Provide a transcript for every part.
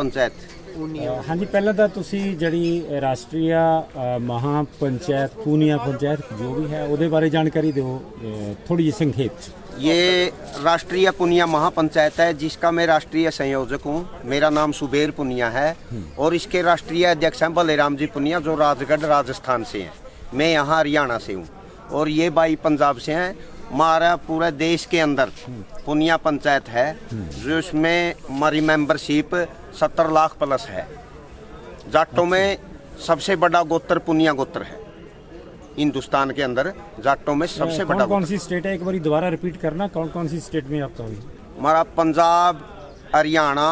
महापंचायत ਅ, ਹਾਂਜੀ ਪਹਿਲਾਂ ਤਾਂ ਤੁਸੀਂ ਜਿਹੜੀ ਰਾਸ਼ਟਰੀਆ ਅ, ਮਹਾ ਪੰਚਾਇਤ ਪੂਨੀਆ ਪੰਚਾਇਤ ਜੋ ਵੀ ਹੈ ਉਹਦੇ ਬਾਰੇ ਜਾਣਕਾਰੀ ਦਿਓ ਥੋੜੀ ਜਿਹੀ ਸੰਖੇਪ ਚ ये राष्ट्रीय पुनिया महापंचायत है जिसका मैं राष्ट्रीय संयोजक हूँ मेरा नाम सुबेर पुनिया है और इसके राष्ट्रीय अध्यक्ष हैं बलेराम जी पुनिया जो राजगढ़ राजस्थान से हैं मैं यहाँ हरियाणा से हूँ और ये भाई पंजाब से हैं हमारा पूरे देश के अंदर। पुनिया पंचायत है जो इसमें हमारी मेंबरशिप सत्तर लाख प्लस है। जाटों में सबसे बड़ा गोत्र पुनिया गोत्र है। हिंदुस्तान के अंदर जाटों में सबसे बड़ा कौन सी स्टेट है? एक बार दोबारा रिपीट करना कौन कौन सी स्टेट में आपका हुई हमारा पंजाब हरियाणा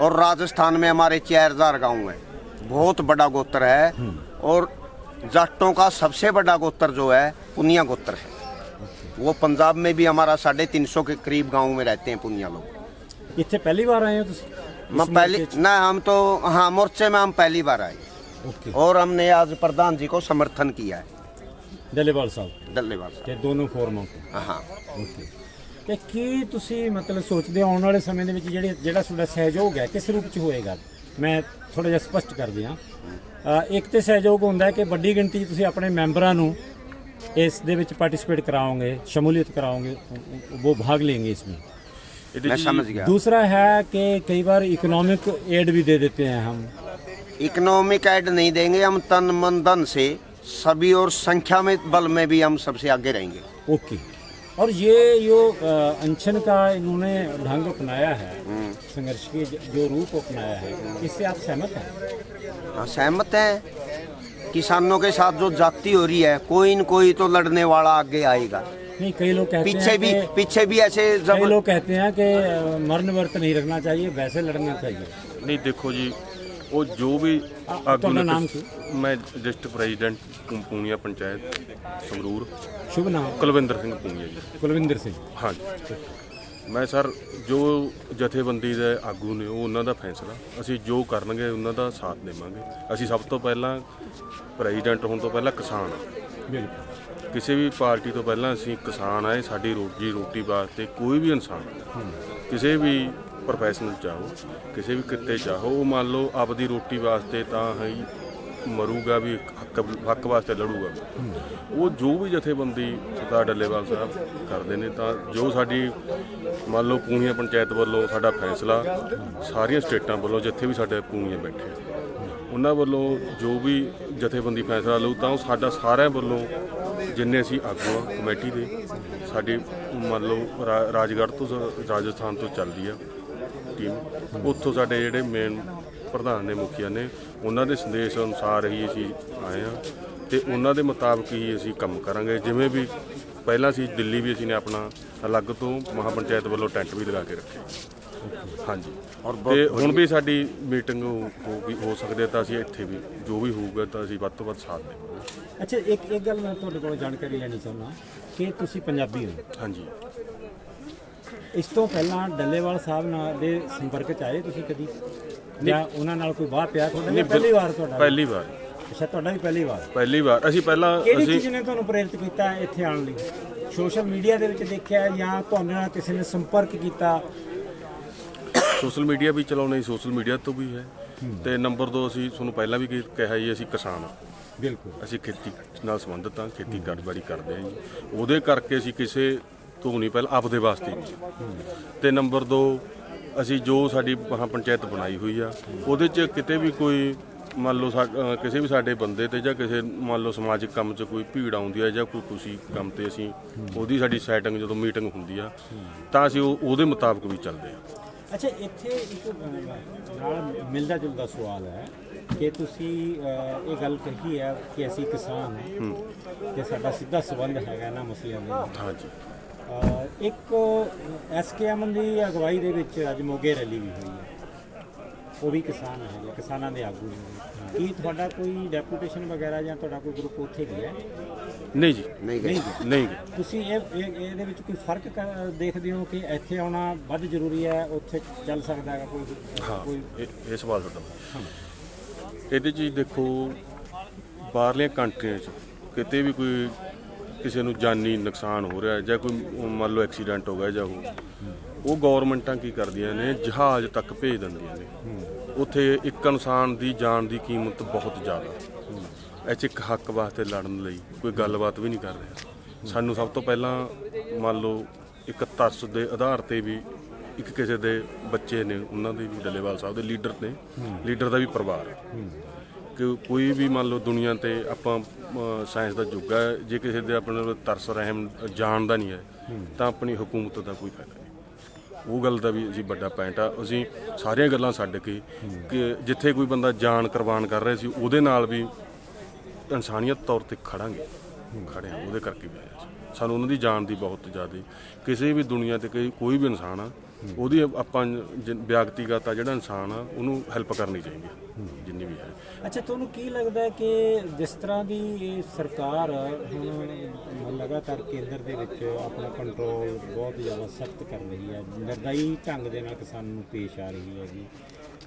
और राजस्थान में हमारे चार हज़ार गाँव हैं। बहुत बड़ा गोत्र है और जाटों का सबसे बड़ा गोत्र जो है पुनिया गोत्र है। वो पंजाब में भी हमारा साढ़े तीन सौ के करीब गाँव में रहते हैं पुनिया लोग ਇੱਥੇ ਪਹਿਲੀ ਵਾਰ ਆਏ ਹੋ ਤੁਸੀਂ मैं इस पहली मोर्चे ना हम तो हाँ मोर्चे में हम पहली बार आए च? ओके और हमने आज प्रधान जी को समर्थन किया है ਡੱਲੇਵਾਲ ਸਾਹਿਬ डल्लेवाल ਤੇ ਦੋਨੋਂ ਫੋਰਮਾਂ ਕੋ साहब हाँ ਓਕੇ ਤੇ ਕੀ ਤੁਸੀਂ ਮਤਲਬ ਸੋਚਦੇ ਹੋ ਆਉਣ ਵਾਲੇ ਸਮੇਂ ਦੇ ਵਿੱਚ ਜਿਹੜੇ ਜਿਹੜਾ ਤੁਹਾਡਾ ਸਹਿਯੋਗ ਹੈ ਕਿਸ ਰੂਪ ਚ ਹੋਏਗਾ ਮੈਂ ਥੋੜਾ ਜਿਹਾ ਸਪਸ਼ਟ ਕਰ ਦਿਆਂ ਅ, ਇੱਕ ਤੇ ਸਹਿਯੋਗ ਹੁੰਦਾ ਹੈ ਕਿ ਵੱਡੀ ਗਿਣਤੀ 'ਚ ਤੁਸੀਂ ਆਪਣੇ ਮੈਂਬਰਾਂ ਨੂੰ ਇਸ ਦੇ ਵਿੱਚ ਪਾਰਟਿਸਿਪੇਟ कराओगे शमूलियत कराओगे वो भाग लेंगे इसमें मैं समझ गया दूसरा है कि कई बार इकोनॉमिक एड भी दे देते हैं हम इकोनॉमिक ऐड नहीं देंगे हम तन मन धन से सभी और संख्या में बल में भी हम सबसे आगे रहेंगे ओके और ये जो अ, अनशन का इन्होंने ढंग अपनाया है संघर्ष की ज- जो रूप अपनाया है इससे आप सहमत हैं हाँ सहमत हैं किसानों के साथ जो जाति हो रही है कोई न कोई तो लड़ने वाला आगे आएगा। नहीं कई लोग कहते पीछे हैं भी पीछे भी ऐसे जब लोग कहते हैं कि मरण वर्त नहीं रखना चाहिए वैसे लड़ना चाहिए। नहीं देखो जी वो जो भी आगू तो नाम मैं डिस्ट्रिक्ट प्रेजिडेंट पूनिया पंचायत संगरूर। शुभ नाम। कुलविंदर सिंह पूनिया जी। कुलविंदर सिंह। हाँ जी। अच्छा। ਮੈਂ ਸਰ ਜੋ ਜਥੇਬੰਦੀ ਦੇ ਆਗੂ ਨੇ ਉਹ ਉਹਨਾਂ ਦਾ ਫੈਸਲਾ। ਅਸੀਂ ਜੋ ਕਰਨਗੇ ਉਹਨਾਂ ਦਾ ਸਾਥ ਦੇਵਾਂਗੇ। ਅਸੀਂ ਸਭ ਤੋਂ ਪਹਿਲਾਂ ਪ੍ਰੈਜ਼ੀਡੈਂਟ ਹੋਣ ਤੋਂ ਪਹਿਲਾਂ ਕਿਸਾਨ ਬਿਲਕੁਲ। ਕਿਸੇ ਵੀ ਪਾਰਟੀ ਤੋਂ ਪਹਿਲਾਂ ਅਸੀਂ ਕਿਸਾਨ ਆਏ ਸਾਡੀ ਰੋਜੀ ਰੋਟੀ ਵਾਸਤੇ ਕੋਈ ਵੀ ਇਨਸਾਨ ਕਿਸੇ ਵੀ ਪ੍ਰੋਫੈਸ਼ਨਲ ਚਾਹੋ ਕਿਸੇ ਵੀ ਕਿੱਤੇ ਚਾਹੋ ਉਹ ਮੰਨ ਲਓ ਆਪਦੀ ਰੋਟੀ ਵਾਸਤੇ ਤਾਂ ਹੈ ਮਰੂਗਾ ਵੀ ਹੱਕ ਹੱਕ ਵਾਸਤੇ ਲੜੂਗਾ। ਉਹ ਜੋ ਵੀ ਜਥੇਬੰਦੀ ਸਰਦਾਰ ਡੱਲੇਵਾਲ ਸਾਹਿਬ ਕਰਦੇ ਨੇ ਤਾਂ ਜੋ ਸਾਡੀ ਮੰਨ ਲਓ ਪੂਨੀਆ ਪੰਚਾਇਤ ਵੱਲੋਂ ਸਾਡਾ ਫੈਸਲਾ, ਸਾਰੀਆਂ ਸਟੇਟਾਂ ਵੱਲੋਂ ਜਿੱਥੇ ਵੀ ਸਾਡੇ ਪੂਨੀਆ ਬੈਠੇ, ਉਹਨਾਂ ਵੱਲੋਂ ਜੋ ਵੀ ਜਥੇਬੰਦੀ ਫੈਸਲਾ ਲਊ ਤਾਂ ਉਹ ਸਾਡਾ ਸਾਰਿਆਂ ਵੱਲੋਂ ਜਿੰਨੇ ਅਸੀਂ ਆਗੂ ਆ ਕਮੇਟੀ ਦੇ, ਸਾਡੀ ਮੰਨ ਲਓ ਰਾਜਗੜ੍ਹ ਤੋਂ ਰਾਜਸਥਾਨ ਤੋਂ ਚੱਲਦੀ ਆ ਟੀਮ, ਉੱਥੋਂ ਸਾਡੇ ਜਿਹੜੇ ਮੇਨ ਪ੍ਰਧਾਨ ਨੇ ਮੁਖੀਆ ਨੇ ਉਹਨਾਂ ਦੇ ਸੰਦੇਸ਼ ਅਨੁਸਾਰ ਹੀ ਅਸੀਂ ਆਏ ਆ ਤੇ ਉਹਨਾਂ ਦੇ ਮੁਤਾਬਕ ਹੀ ਅਸੀਂ ਕੰਮ ਕਰਾਂਗੇ। ਜਿਵੇਂ ਵੀ ਪਹਿਲਾਂ ਸੀ ਦਿੱਲੀ ਵੀ ਅਸੀਂ ਨੇ ਆਪਣਾ ਅਲੱਗ ਤੋਂ ਮਹਾਪੰਚਾਇਤ ਵੱਲੋਂ ਟੈਂਟ ਵੀ ਲਗਾ ਕੇ ਰੱਖੇ ਹਾਂਜੀ। ਤੇ ਹੁਣ ਵੀ ਸਾਡੀ ਮੀਟਿੰਗ ਹੋਊਗੀ ਹੋ ਸਕਦੀ ਹੈ ਤਾਂ ਅਸੀਂ ਇੱਥੇ ਵੀ ਜੋ ਵੀ ਹੋਊਗਾ ਤਾਂ ਅਸੀਂ ਵੱਧ ਤੋਂ ਵੱਧ ਸਾਥ ਦੇਵਾਂਗੇ। ਅੱਛਾ ਇੱਕ ਇੱਕ ਗੱਲ ਮੈਂ ਤੁਹਾਡੇ ਕੋਲੋਂ ਜਾਣਕਾਰੀ ਲੈਣੀ ਚਾਹੁੰਦਾ ਕਿ ਤੁਸੀਂ ਪੰਜਾਬੀ ਹੋ। ਹਾਂਜੀ। ਇਸ ਤੋਂ ਪਹਿਲਾਂ ਡੱਲੇਵਾਲ ਸਾਹਿਬ ਨਾਲ ਦੇ ਸੰਪਰਕ ਚ ਆਏ ਤੁਸੀਂ ਕਦੀ? ਜਾਂ ਉਹਨਾਂ ਨਾਲ ਕੋਈ ਬਾਤ ਪਿਆ ਤੁਹਾਡਾ ਜਾਂ ਪਹਿਲੀ ਵਾਰ ਤੁਹਾਡਾ ਪਹਿਲੀ ਵਾਰ। ਅੱਛਾ ਤੁਹਾਡਾ ਵੀ ਪਹਿਲੀ ਵਾਰ। ਪਹਿਲੀ ਵਾਰ। ਅਸੀਂ ਪਹਿਲਾਂ ਕਿਹੜੀ ਅਸੀਂ ਚੀਜ਼ ਨੇ ਤੁਹਾਨੂੰ ਪ੍ਰੇਰਿਤ ਕੀਤਾ ਇੱਥੇ ਆਉਣ ਲਈ? ਸੋਸ਼ਲ ਮੀਡੀਆ ਦੇ ਵਿੱਚ ਦੇਖਿਆ ਜਾਂ ਤੁਹਾਨੂੰ ਨਾਲ ਕਿਸੇ ਨੇ ਸੰਪਰਕ ਕੀਤਾ? ਸੋਸ਼ਲ ਮੀਡੀਆ ਵੀ ਚਲਾਉਣਾ ਸੋਸ਼ਲ ਮੀਡੀਆ ਤੋਂ ਵੀ ਹੈ। ਤੇ ਨੰਬਰ 2 ਅਸੀਂ ਤੁਹਾਨੂੰ ਪਹਿਲਾਂ ਵੀ ਕੀ- ਕਿਹਾ ਜੀ ਅਸੀਂ ਕਿਸਾਨ ਹਾਂ। ਬਿਲਕੁਲ। ਅਸੀਂ ਖੇਤੀ ਨਾਲ ਸੰਬੰਧਿਤ ਹਾਂ ਖੇਤੀ ਕਾਰੋਬਾਰੀ ਕਰਦੇ ਹਾਂ ਜੀ। ਉਹਦੇ ਕਰਕੇ ਅਸੀਂ ਕਿਸੇ ਤੋਂ ਨਹੀਂ ਪਹਿਲਾਂ ਆਪਦੇ ਵਾਸਤੇ ਤੇ ਨੰਬਰ 2 ਅਸੀਂ ਜੋ ਸਾਡੀ ਮਹਾਂ ਪੰਚਾਇਤ ਬਣਾਈ ਹੋਈ ਆ ਉਹਦੇ 'ਚ ਕਿਤੇ ਵੀ ਕੋਈ ਮੰਨ ਲਓ ਸਾ- ਕਿਸੇ ਵੀ ਸਾਡੇ ਬੰਦੇ ਤੇ ਜਾਂ ਕਿਸੇ ਮੰਨ ਲਓ ਸਮਾਜਿਕ ਕੰਮ 'ਚ ਕੋਈ ਭੀੜ ਆਉਂਦੀ ਹੈ ਜਾਂ ਕੋਈ ਖੁਸ਼ੀ ਕੰਮ ਤੇ ਅਸੀਂ ਉਹਦੀ ਸਾਡੀ ਸੈਟਿੰਗ ਜਦੋਂ ਮੀਟਿੰਗ ਹੁੰਦੀ ਆ ਤਾਂ ਅਸੀਂ ਉਹ ਉਹਦੇ ਮੁਤਾਬਕ ਵੀ ਚੱਲਦੇ ਹਾਂ ਅੱਛਾ ਇੱਥੇ ਇੱਕ ਅਹ, ਨਾਲ ਮਿਲਦਾ ਜੁਲਦਾ ਸਵਾਲ ਹੈ ਕਿ ਤੁਸੀਂ ਅਹ, ਇਹ ਗੱਲ ਕਹੀ ਹੈ ਕਿ ਅਸੀਂ ਕਿਸਾਨ ਹਾਂ ਤੇ ਸਾਡਾ ਸਿੱਧਾ ਸਬੰਧ ਹੈਗਾ ਨਾ ਮਸਲਿਆਂ ਦੇ ਨਾਲ। ਹਾਂਜੀ। ਇੱਕ ਐਸਕੇਐਮ ਦੀ ਅਗਵਾਈ ਦੇ ਵਿੱਚ ਅੱਜ ਮੋਗੇ ਰੈਲੀ ਵੀ ਹੋਈ ਹੈ। ਉਹ ਵੀ ਕਿਸਾਨ ਹੈ ਕਿਸਾਨਾਂ ਦੇ ਆਗੂ ਨੇ। ਕੀ ਤੁਹਾਡਾ ਕੋਈ ਡੈਪੂਟੇਸ਼ਨ ਵਗੈਰਾ ਜਾਂ ਤੁਹਾਡਾ ਕੋਈ ਗਰੁੱਪ ਉੱਥੇ ਗਿਆ ਨਹੀਂ ਜੀ। ਨਹੀਂ ਗਏ ਨਹੀਂ ਗਏ ਤੁਸੀਂ ਇਹ ਇਹਦੇ ਵਿੱਚ ਕੋਈ ਫ਼ਰਕ ਦੇਖਦੇ ਹੋ ਕਿ ਇੱਥੇ ਆਉਣਾ ਵੱਧ ਜ਼ਰੂਰੀ ਹੈ ਉੱਥੇ ਚੱਲ ਸਕਦਾ ਹੈ ਕੋਈ ਕੋਈ? ਇਹ ਸਵਾਲ ਤੁਹਾਡਾ। ਇਹਦੇ 'ਚ ਦੇਖੋ ਬਾਹਰਲੀਆਂ ਕੰਟਰੀਆਂ 'ਚ ਕਿਤੇ ਵੀ ਕੋਈ ਕਿਸੇ ਨੂੰ ਜਾਨੀ ਨੁਕਸਾਨ ਹੋ ਰਿਹਾ ਜਾਂ ਕੋਈ ਮੰਨ ਲਓ ਐਕਸੀਡੈਂਟ ਹੋ ਗਿਆ ਜਾਂ ਉਹ ਉਹ ਗਵਰਨਮੈਂਟਾਂ ਕੀ ਕਰਦੀਆਂ ਨੇ, ਜਹਾਜ਼ ਤੱਕ ਭੇਜ ਦਿੰਦੀਆਂ ਨੇ। ਉੱਥੇ ਇੱਕ ਇਨਸਾਨ ਦੀ ਜਾਨ ਦੀ ਕੀਮਤ ਬਹੁਤ ਜ਼ਿਆਦਾ। ਇਹ 'ਚ ਇੱਕ ਹੱਕ ਵਾਸਤੇ ਲੜਨ ਲਈ ਕੋਈ ਗੱਲਬਾਤ ਵੀ ਨਹੀਂ ਕਰ ਰਿਹਾ। ਸਾਨੂੰ ਸਭ ਤੋਂ ਪਹਿਲਾਂ ਮੰਨ ਲਓ ਇੱਕ ਤਰਸ ਦੇ ਆਧਾਰ ਤੇ ਵੀ ਇੱਕ ਕਿਸੇ ਦੇ ਬੱਚੇ ਨੇ, ਉਹਨਾਂ ਦੇ ਵੀ ਡੱਲੇਵਾਲ ਸਾਹਿਬ ਦੇ ਲੀਡਰ ਨੇ। ਲੀਡਰ ਦਾ ਵੀ ਪਰਿਵਾਰ ਹੈ। ਕਿ ਕੋਈ ਵੀ ਮੰਨ ਲਓ ਦੁਨੀਆ ਤੇ ਆਪਾਂ ਸਾਇੰਸ ਦਾ ਯੁੱਗ ਹੈ, ਜੇ ਕਿਸੇ ਦੇ ਆਪਣੇ ਨਾਲ ਤਰਸ, ਰਹਿਮ ਜਾਣ ਦਾ ਨਹੀਂ ਹੈ, ਤਾਂ ਆਪਣੀ ਹਕੂਮਤ ਦਾ ਕੋਈ ਫਾਇਦਾ ਨਹੀਂ। ਉਹ ਗੱਲ ਦਾ ਵੀ ਅਸੀਂ ਵੱਡਾ ਪੁਆਇੰਟ ਆ। ਅਸੀਂ ਸਾਰੀਆਂ ਗੱਲਾਂ ਛੱਡ ਕੇ ਕਿ ਜਿੱਥੇ ਕੋਈ ਬੰਦਾ ਜਾਨ ਕੁਰਬਾਨ ਕਰ ਰਿਹਾ ਸੀ, ਉਹਦੇ ਨਾਲ ਵੀ ਇਨਸਾਨੀਅਤ ਤੌਰ ਤੇ ਖੜਾਂਗੇ। ਖੜੇ ਆ ਉਹਦੇ ਕਰਕੇ ਵੀ ਆਇਆ ਸੀ। ਸਾਨੂੰ ਉਹਨਾਂ ਦੀ ਜਾਨ ਦੀ ਬਹੁਤ ਜ਼ਿਆਦਾ, ਕਿਸੇ ਵੀ ਦੁਨੀਆ ਤੇ ਕੋਈ ਕੋਈ ਵੀ ਇਨਸਾਨ ਆ ਉਹਦੀ ਆਪਾਂ ਜ- ਵਿਅਕਤੀਗਤ ਆ ਜਿਹੜਾ ਇਨਸਾਨ ਆ, ਉਹਨੂੰ ਹੈਲਪ ਕਰਨੀ ਚਾਹੀਦੀ ਆ, ਜਿੰਨੀ ਵੀ ਹੈ ਅੱਛਾ, ਤੁਹਾਨੂੰ ਕੀ ਲੱਗਦਾ ਹੈ ਕਿ ਜਿਸ ਤਰ੍ਹਾਂ ਦੀ ਇਹ ਸਰਕਾਰ ਹੁਣ ਲਗਾਤਾਰ ਕੇਂਦਰ ਦੇ ਵਿੱਚ ਆਪਣਾ ਕੰਟਰੋਲ ਬਹੁਤ ਜ਼ਿਆਦਾ ਸਖਤ ਕਰ ਰਹੀ ਹੈ ਨਿਰਦਈ ਢੰਗ ਦੇ ਨਾਲ ਕਿਸਾਨ ਨੂੰ ਪੇਸ਼ ਆ ਰਹੀ ਹੈ ਜੀ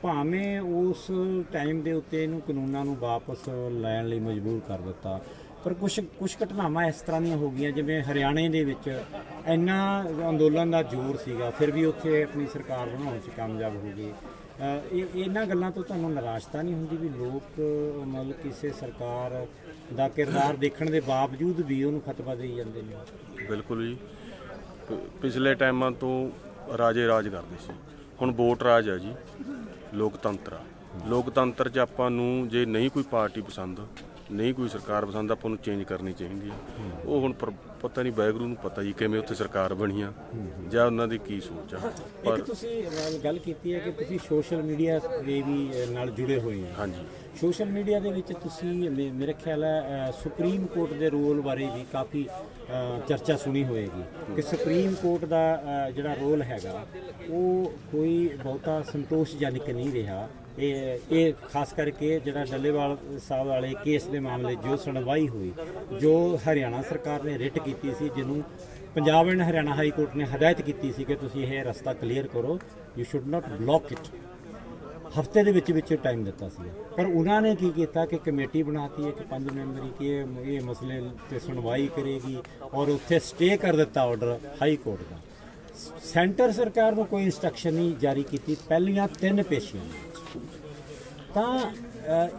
ਭਾਵੇਂ ਉਸ ਟਾਈਮ ਦੇ ਉੱਤੇ ਇਹਨੂੰ ਕਾਨੂੰਨਾਂ ਨੂੰ ਵਾਪਸ ਲੈਣ ਲਈ ਮਜਬੂਰ ਕਰ ਦਿੱਤਾ, ਪਰ ਕੁਝ ਕੁਝ ਘਟਨਾਵਾਂ ਇਸ ਤਰ੍ਹਾਂ ਦੀਆਂ ਹੋ ਗਈਆਂ, ਜਿਵੇਂ ਹਰਿਆਣੇ ਦੇ ਵਿੱਚ ਇੰਨਾ ਅੰਦੋਲਨ ਦਾ ਜ਼ੋਰ ਸੀਗਾ, ਫਿਰ ਵੀ ਉੱਥੇ ਆਪਣੀ ਸਰਕਾਰ ਬਣਾਉਣ 'ਚ ਕਾਮਯਾਬ ਹੋ ਗਏ ਇਹ, ਇਹਨਾਂ ਗੱਲਾਂ ਤੋਂ ਤੁਹਾਨੂੰ ਨਿਰਾਸ਼ਤਾ ਨਹੀਂ ਹੁੰਦੀ ਵੀ ਲੋਕ, ਮਤਲਬ ਕਿਸੇ ਸਰਕਾਰ ਦਾ ਕਿਰਦਾਰ ਦੇਖਣ ਦੇ ਬਾਵਜੂਦ ਵੀ ਉਹਨੂੰ ਖਤਵਾ ਦੇਈ ਜਾਂਦੇ ਨੇ? ਬਿਲਕੁਲ ਜੀ। ਪਿਛਲੇ ਟਾਈਮਾਂ ਤੋਂ ਰਾਜੇ ਰਾਜ ਕਰਦੇ ਸੀ। ਹੁਣ ਵੋਟ ਰਾਜ ਆ ਜੀ। ਲੋਕਤੰਤਰ ਆ। ਲੋਕਤੰਤਰ 'ਚ ਆਪਾਂ ਨੂੰ ਜੇ ਨਹੀਂ ਕੋਈ ਪਾਰਟੀ ਪਸੰਦ ਨਹੀਂ ਕੋਈ ਸਰਕਾਰ ਪਸੰਦ ਆਪਾਂ ਨੂੰ ਚੇਂਜ ਕਰਨੀ ਚਾਹੀਦੀ ਆ। ਉਹ ਹੁਣ ਪਰ- ਪਤਾ ਨਹੀਂ ਵਾਹਿਗੁਰੂ ਨੂੰ ਪਤਾ ਜੀ ਕਿਵੇਂ ਉੱਥੇ ਸਰਕਾਰ ਬਣੀ ਆ ਜਾਂ ਉਹਨਾਂ ਦੀ ਕੀ ਸੋਚ ਆ। ਇੱਕ ਤੁਸੀਂ ਗੱਲ ਕੀਤੀ ਹੈ ਕਿ ਤੁਸੀਂ ਸੋਸ਼ਲ ਮੀਡੀਆ ਦੇ ਵੀ ਅਹ, ਨਾਲ ਜੁੜੇ ਹੋਏ ਹੋ ਹਾਂਜੀ। ਸੋਸ਼ਲ ਮੀਡੀਆ ਦੇ ਵਿੱਚ ਤੁਸੀਂ ਮੇ- ਮੇਰੇ ਖਿਆਲ ਹੈ ਸੁਪਰੀਮ ਕੋਰਟ ਦੇ ਰੋਲ ਬਾਰੇ ਵੀ ਕਾਫੀ ਅ, ਚਰਚਾ ਸੁਣੀ ਹੋਏਗੀ ਕਿ ਸੁਪਰੀਮ ਕੋਰਟ ਦਾ ਅ, ਜਿਹੜਾ ਰੋਲ ਹੈਗਾ ਉਹ ਕੋਈ ਬਹੁਤਾ ਸੰਤੋਸ਼ਜਨਕ ਨਹੀਂ ਰਿਹਾ। ਇਹ ਇਹ ਖਾਸ ਕਰਕੇ ਜਿਹੜਾ ਡੱਲੇਵਾਲ ਸਾਹਿਬ ਵਾਲੇ ਕੇਸ ਦੇ ਮਾਮਲੇ ਜੋ ਸੁਣਵਾਈ ਹੋਈ, ਜੋ ਹਰਿਆਣਾ ਸਰਕਾਰ ਨੇ ਰਿਟ ਕੀਤੀ ਸੀ, ਜਿਹਨੂੰ Punjab and Haryana high court ਨੇ ਹਦਾਇਤ ਕੀਤੀ ਸੀ ਕਿ ਤੁਸੀਂ ਇਹ ਰਸਤਾ ਕਲੀਅਰ ਕਰੋ you should not block it ਹਫ਼ਤੇ ਦੇ ਵਿੱਚ ਵਿੱਚ ਟਾਈਮ ਦਿੱਤਾ ਸੀ। ਪਰ ਉਹਨਾਂ ਨੇ ਕੀ ਕੀਤਾ ਕਿ ਕਮੇਟੀ ਬਣਾਤੀ, ਇੱਕ ਪੰਜ ਮੈਂਬਰੀ ਕਿ ਇਹ ਇਹ ਮਸਲੇ ਤੇ ਸੁਣਵਾਈ ਕਰੇਗੀ ਔਰ ਉੱਥੇ ਸਟੇ ਕਰ ਦਿੱਤਾ ਆਰਡਰ ਹਾਈ ਕੋਰਟ ਦਾ। ਸੈਂਟਰ ਸਰਕਾਰ ਨੂੰ ਕੋਈ ਇਨਸਟਰਕਸ਼ਨ ਨਹੀਂ ਜਾਰੀ ਕੀਤੀ। ਪਹਿਲੀਆਂ ਤਿੰਨ ਪੇਸ਼ੀਆਂ ਨੇ। ਤਾਂ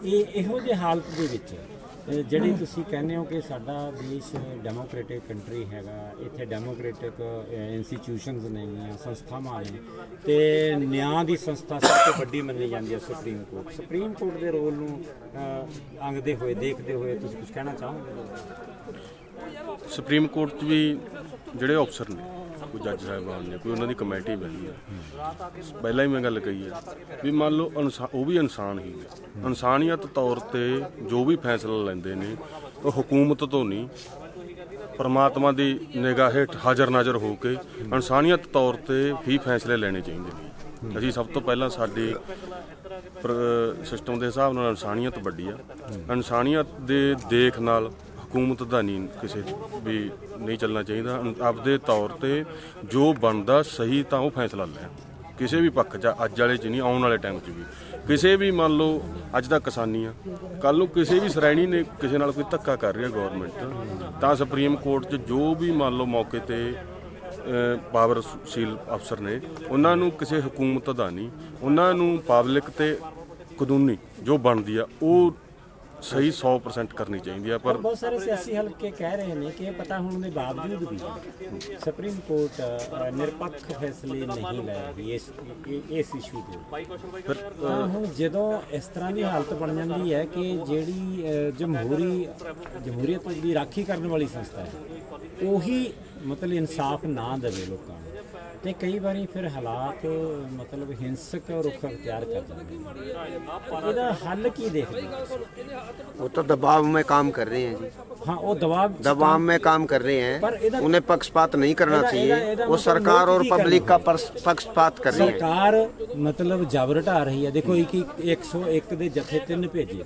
ਇਹ ਇਹੋ ਜਿਹੇ ਹਾਲਤ ਦੇ ਵਿੱਚ ਅ, ਜਿਹੜੀ ਤੁਸੀਂ ਕਹਿੰਦੇ ਹੋ ਕਿ ਸਾਡਾ ਦੇਸ਼ ਡੈਮੋਕ੍ਰੈਟਿਕ ਕੰਟਰੀ ਹੈਗਾ ਇੱਥੇ ਡੈਮੋਕ੍ਰੈਟਿਕ ਇੰਸਟੀਟਿਊਸ਼ਨਸ ਨੇ ਸੰਸਥਾਵਾਂ ਨੇ ਤੇ ਨਿਆਂ ਦੀ ਸੰਸਥਾ ਸਭ ਤੋਂ ਵੱਡੀ ਮੰਨੀ ਜਾਂਦੀ ਹੈ ਸੁਪਰੀਮ ਕੋਰਟ। ਸੁਪਰੀਮ ਕੋਰਟ ਦੇ ਰੋਲ ਨੂੰ ਅੰਗਦੇ ਹੋਏ ਦੇਖਦੇ ਹੋਏ ਤੁਸੀਂ ਕੁਝ ਕਹਿਣਾ ਚਾਹੋਗੇ? ਸੁਪਰੀਮ ਕੋਰਟ 'ਚ ਵੀ ਜਿਹੜੇ ਅਫਸਰ ਨੇ ਕੋਈ ਜੱਜ ਸਾਹਿਬਾਨ ਨੇ, ਕੋਈ ਉਹਨਾਂ ਦੀ ਕਮੇਟੀ ਬਣੀ ਹੈ ਪਹਿਲਾਂ ਹੀ ਮੈਂ ਗੱਲ ਕਹੀ ਹੈ ਵੀ ਮੰਨ ਲਓ ਇਨਸਾ- ਉਹ ਵੀ ਇਨਸਾਨ ਹੀ ਨੇ। ਇਨਸਾਨੀਅਤ ਤੌਰ ਤੇ ਜੋ ਵੀ ਫੈਸਲਾ ਲੈਂਦੇ ਨੇ, ਉਹ ਹਕੂਮਤ ਤੋਂ ਨਹੀਂ, ਪਰਮਾਤਮਾ ਦੀ ਨਿਗਾਹ ਹੇਠ ਹਾਜ਼ਰ ਨਾਜ਼ਰ ਹੋ ਕੇ ਇਨਸਾਨੀਅਤ ਤੌਰ ਤੇ ਹੀ ਫੈਸਲੇ ਲੈਣੇ ਚਾਹੀਦੇ ਨੇ। ਅਸੀਂ ਸਭ ਤੋਂ ਪਹਿਲਾਂ ਸਾਡੇ ਸਿਸਟਮ ਦੇ ਹਿਸਾਬ ਨਾਲ ਇਨਸਾਨੀਅਤ ਵੱਡੀ ਆ। ਇਨਸਾਨੀਅਤ ਦੇ ਦੇਖ ਨਾਲ ਹਕੂਮਤ ਦਾ ਨਹੀਂ ਕਿਸੇ ਵੀ ਨਹੀਂ ਚੱਲਣਾ ਚਾਹੀਦਾ। ਆਪਦੇ ਤੌਰ ਤੇ ਜੋ ਬਣਦਾ ਸਹੀ ਤਾਂ ਉਹ ਫੈਸਲਾ ਲੈਣ ਕਿਸੇ ਵੀ ਪੱਖ 'ਚ ਅੱਜ ਵਾਲੇ 'ਚ ਨਹੀਂ ਆਉਣ ਵਾਲੇ ਟਾਈਮ 'ਚ ਵੀ। ਕਿਸੇ ਵੀ ਮੰਨ ਲਓ ਅੱਜ ਦਾ ਕਿਸਾਨੀ ਆ ਕੱਲ ਨੂੰ ਕਿਸੇ ਵੀ ਸ਼੍ਰੇਣੀ ਨੇ ਕਿਸੇ ਨਾਲ ਕੋਈ ਧੱਕਾ ਕਰ ਰਿਹਾ ਹੈ ਗਵਰਨਮੈਂਟ ਤਾਂ ਸੁਪਰੀਮ ਕੋਰਟ 'ਚ ਜੋ ਵੀ ਮੰਨ ਲਓ ਮੌਕੇ ਤੇ ਅ, ਪਾਵਰਸ਼ੀਲ ਅਫਸਰ ਨੇ ਉਹਨਾਂ ਨੂੰ ਕਿਸੇ ਹਕੂਮਤ ਦਾ ਨਹੀਂ ਉਹਨਾਂ ਨੂੰ ਪਬਲਿਕ ਤੇ ਕਾਨੂੰਨੀ ਜੋ ਬਣਦੀ ਆ ਉਹ ਸਹੀ 100% ਕਰਨੀ ਚਾਹੀਦੀ ਆ ਪਰ ਬਹੁਤ ਸਾਰੇ ਸਿਆਸੀ ਹਲਕੇ ਕਹਿ ਰਹੇ ਨੇ ਕਿ ਇਹ ਪਤਾ ਹੋਣ ਦੇ ਬਾਵਜੂਦ ਵੀ ਸੁਪਰੀਮ ਕੋਰਟ ਨਿਰਪੱਖ ਫੈਸਲੇ ਨਹੀਂ ਲੈ ਰਹੀ ਇਸ ਇਸ ਇਸ਼ੂ। ਤਾਂ ਹੁਣ ਜਦੋਂ ਇਸ ਤਰ੍ਹਾਂ ਦੀ ਹਾਲਤ ਬਣ ਜਾਂਦੀ ਹੈ ਕਿ ਜਿਹੜੀ ਜਮਹੂਰੀ ਜਮਹੂਰੀਅਤ ਦੀ ਰਾਖੀ ਕਰਨ ਵਾਲੀ ਸੰਸਥਾ ਹੈ ਉਹੀ ਮਤਲਬ ਇਨਸਾਫ ਨਾ ਦੇਵੇ ਲੋਕਾਂ ਨੂੰ ਤੇ ਕਈ ਵਾਰੀ ਫਿਰ ਹਾਲਾਤ ਮਤਲਬ ਹਿੰਸਕ ਰੁਖ ਅਖਤਿਆਰ ਕਰ ਜਾਂਦੇ ਨੇ ਇਹਦਾ ਹੱਲ ਕੀ ਦੇਖਦੇ ਹੋ ਤੁਸੀਂ? वो तो दबाव में काम कर रहे हैं जी ਹਾਂ ਉਹ ਦਬਾਅ दबाव में काम कर रहे पर हैं इधर- उन्हें पक्षपात नहीं करना इधर- चाहिए इधर- इधर वो मतलब सरकार लोग और की पब्लिक करना का पर्स- पक्षपात कर रही है ਸਰਕਾਰ ਮਤਲਬ ਜਬਰ ਢਾ ਰਹੀ ਹੈ ਦੇਖੋ ਇੱਕ ਇੱਕ 101 ਦੇ ਜਥੇ ਤਿੰਨ ਭੇਜੇ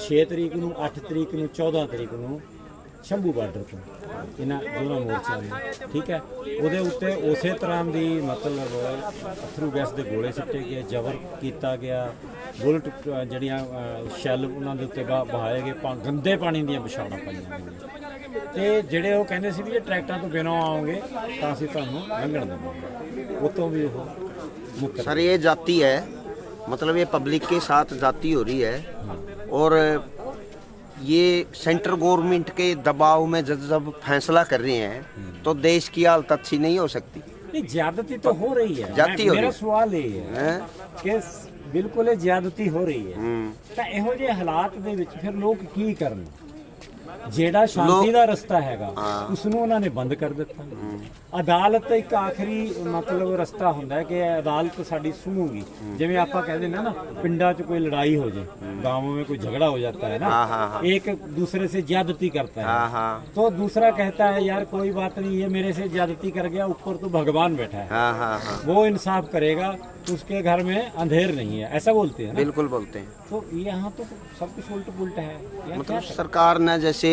6 ਤਰੀਕ ਨੂੰ 8 ਤਰੀਕ ਨੂੰ 14 ਤਰੀਕ ਨੂੰ ਸ਼ੰਭੂ ਬਾਰਡਰ ਤੋਂ। ਇਹਨਾਂ ਦੋਨਾਂ ਮੋਰਚਿਆਂ ਨੇ ਠੀਕ ਹੈ? ਉਹਦੇ ਉੱਤੇ ਉਸੇ ਤਰ੍ਹਾਂ ਦੀ ਮਤਲਬ ਅਥਰੂ ਗੈਸ ਦੇ ਗੋਲੇ ਸਿੱਟੇ ਗਏ ਜ਼ਬਰ ਕੀਤਾ ਗਿਆ। ਬੁਲਟ ਜਿਹੜੀਆਂ ਸ਼ੈਲ ਉਹਨਾਂ ਦੇ ਉੱਤੇ ਬਹਾਏ ਗਏ ਗੰਦੇ ਪਾਣੀ ਦੀਆਂ ਵਿਛਾੜਾਂ ਪਾਈਆਂ ਗਈਆਂ। ਤੇ ਜਿਹੜੇ ਉਹ ਕਹਿੰਦੇ ਸੀ ਵੀ ਇਹ ਟਰੈਕਟਰਾਂ ਤੋਂ ਬਿਨਾਂ ਆਉਂਗੇ ਤਾਂ ਅਸੀਂ ਤੁਹਾਨੂੰ ਲੰਘਣ ਦੇਵਾਂਗੇ। ਉਤੋਂ ਵੀ ਉਹ ਮੁਕਤ ਸਰ ਇਹ ਜਾਤੀ ਹੈ। ਮਤਲਬ ਇਹ ਪਬਲਿਕ ਕੇ ਸਾਥ ਜਾਤੀ ਹੋ ਰਹੀ ਹੈ। ਔਰ ये सेंट्रल गवर्नमेंट के दबाव में जब जब फैसला कर रहे हैं तो देश की हालत अच्छी नहीं हो सकती ਨਹੀਂ ਜ਼ਿਆਦਤੀ ਤਾਂ ਹੋ ਰਹੀ ਹੈ ਜ਼ਿਆਦਤੀ ਮੈਂ- ਹੋ ਮੇਰਾ ਰਹੀ ਹੈ। ਸਵਾਲ ਇਹ ਹੈ हैं ਕਿ ਸ- ਬਿਲਕੁਲ ਇਹ ਜ਼ਿਆਦਤੀ ਹੋ ਰਹੀ ਹੈ हम्म। ਤਾਂ ਇਹੋ ਜਿਹੇ ਹਾਲਾਤ ਦੇ ਵਿੱਚ ਫਿਰ ਲੋਕ ਕੀ ਕਰਨ ਜਿਹੜਾ ਸ਼ਾਂਤੀ ਲੋਕ- ਦਾ ਰਸਤਾ ਹੈਗਾ ਹਾਂ। ਉਸ ਨੂੰ ਉਹਨਾਂ ਨੇ ਬੰਦ ਕਰ ਦਿੱਤਾ ਅਦਾਲਤ ਇੱਕ ਆਖਰੀ ਮਤਲਬ ਰਸਤਾ ਹੁੰਦਾ ਹੈ ਕਿ ਅਦਾਲਤ ਸਾਡੀ ਸੁਣੂਗੀ ਜਿਵੇਂ ਆਪਾਂ ਕਹਿੰਦੇ ਨੇ ਨਾ ਪਿੰਡਾਂ 'ਚ ਕੋਈ ਲੜਾਈ ਹੋ ਜਾਏ गांवों में कोई झगड़ा हो जाता है ना हाँ, हाँ, हाँ। एक दूसरे से ज्यादती करता है हाँ हाँ तो दूसरा कहता है यार कोई बात नहीं ये मेरे से ज्यादती कर गया ऊपर तो भगवान बैठा है हाँ हाँ हाँ वो इंसाफ करेगा उसके घर में अंधेर नहीं है ऐसा बोलते हैं ना? बिल्कुल बोलते हैं। तो यहाँ तो सब कुछ उल्ट पुल्ट है मतलब सरकार ने जैसे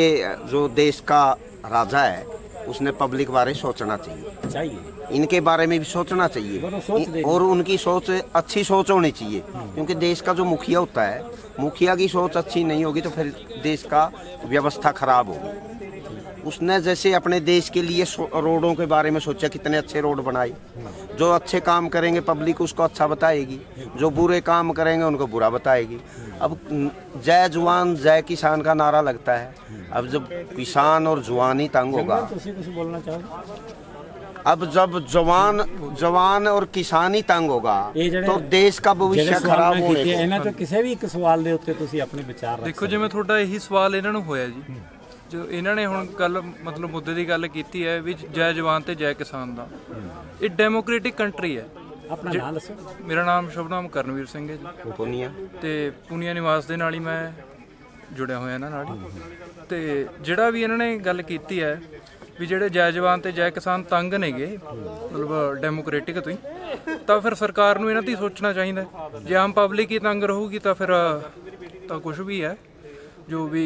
जो देश का राजा है उसने पब्लिक बारे सोचना चाहिए। चाहिए। इनके बारे में भी सोचना तो चाहिए सोच और उनकी सोच अच्छी सोच होनी चाहिए क्योंकि देश का जो मुखिया होता है मुखिया की सोच अच्छी नहीं होगी तो फिर देश का व्यवस्था खराब होगी। उसने जैसे अपने देश के लिए सो- रोडों के बारे में सोचा कितने अच्छे रोड बनाए जो अच्छे काम करेंगे पब्लिक उसको अच्छा बताएगी जो बुरे काम करेंगे उनको बुरा बताएगी अब जय जवान जय किसान का नारा लगता है अब जब किसान और जवान ही तंग होगा सिमरन, तुसी कुछ बोलना चाहो अब जब जवान जवान और किसान ही तंग होगा ये जड़े- तो देश का भविष्य ਜਿਹੜੇ ਸਵਾਲ खराब ਮੈਂ होने ਕੀਤੇ को ਇਹਨਾਂ ਚੋਂ ਕਿਸੇ ਵੀ ਇੱਕ ਸਵਾਲ ਦੇ ਉੱਤੇ ਤੁਸੀਂ ਆਪਣੇ ਵਿਚਾਰ ਰੱਖ ਦੇਖੋ ਜਿਵੇਂ ਤੁਹਾਡਾ ਇਹੀ ਸਵਾਲ ਇਹਨਾਂ ਨੂੰ ਹੋਇਆ ਜੀ ਜੋ ਇਹਨਾਂ ਨੇ ਹੁਣ ਕੱਲ ਮਤਲਬ ਮੁੱਦੇ ਦੀ ਗੱਲ ਕੀਤੀ ਹੈ ਵੀ ਜੈ ਜਵਾਨ ਤੇ ਜੈ ਕਿਸਾਨ ਦਾ। ਇਹ ਡੈਮੋਕ੍ਰੈਟਿਕ ਕੰਟਰੀ ਹੈ। ਆਪਣਾ ਨਾਮ ਦੱਸੋ। ਮੇਰਾ ਨਾਮ ਸ਼ੁਭਨਾਮ ਕਰਨਵੀਰ ਸਿੰਘ ਹੈ ਜੀ। ਪੁਨੀਆ। ਤੇ ਪੁਨੀਆ ਨਿਵਾਸ ਦੇ ਨਾਲ ਹੀ ਮੈਂ ਜੁੜਿਆ ਹੋਇਆ ਇਹਨਾਂ ਨਾਲ ਤੇ ਜਿਹੜਾ ਵੀ ਇਹਨਾਂ ਨੇ ਗੱਲ ਕੀਤੀ ਹੈ ਵੀ ਜਿਹੜੇ ਜੈ ਜਵਾਨ ਤੇ ਜੈ ਕਿਸਾਨ ਤੰਗ ਨੇਗੇ ਮਤਲਬ ਡੈਮੋਕ੍ਰੈਟਿਕ ਤੋਂ ਹੀ ਤਾਂ ਫਿਰ ਸਰਕਾਰ ਨੂੰ ਇਹਨਾਂ ਦੀ ਸੋਚਣਾ ਚਾਹੀਦਾ ਜੇ ਆਮ ਪਬਲਿਕ ਹੀ ਤੰਗ ਰਹੂਗੀ ਤਾਂ ਫਿਰ ਤਾਂ ਕੁਝ ਵੀ ਹੈ। ਜੋ ਵੀ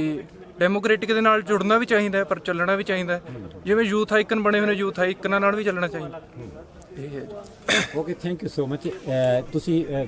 ਡੈਮੋਕ੍ਰੈਟਿਕ ਦੇ ਨਾਲ ਜੁੜਨਾ ਵੀ ਚਾਹੀਦਾ ਹੈ ਪਰ ਚੱਲਣਾ ਵੀ ਚਾਹੀਦਾ ਹੈ। ਜਿਵੇਂ ਯੂਥ ਆਈਕਨ ਬਣੇ ਹੋਏ ਨੇ ਯੂਥ ਆਈਕਨਾਂ ਨਾਲ ਵੀ ਚੱਲਣਾ ਚਾਹੀਦਾ ਇਹ ਹੈ। ਜੀ okay thank you so much ਤੁਸੀਂ ਅਹ,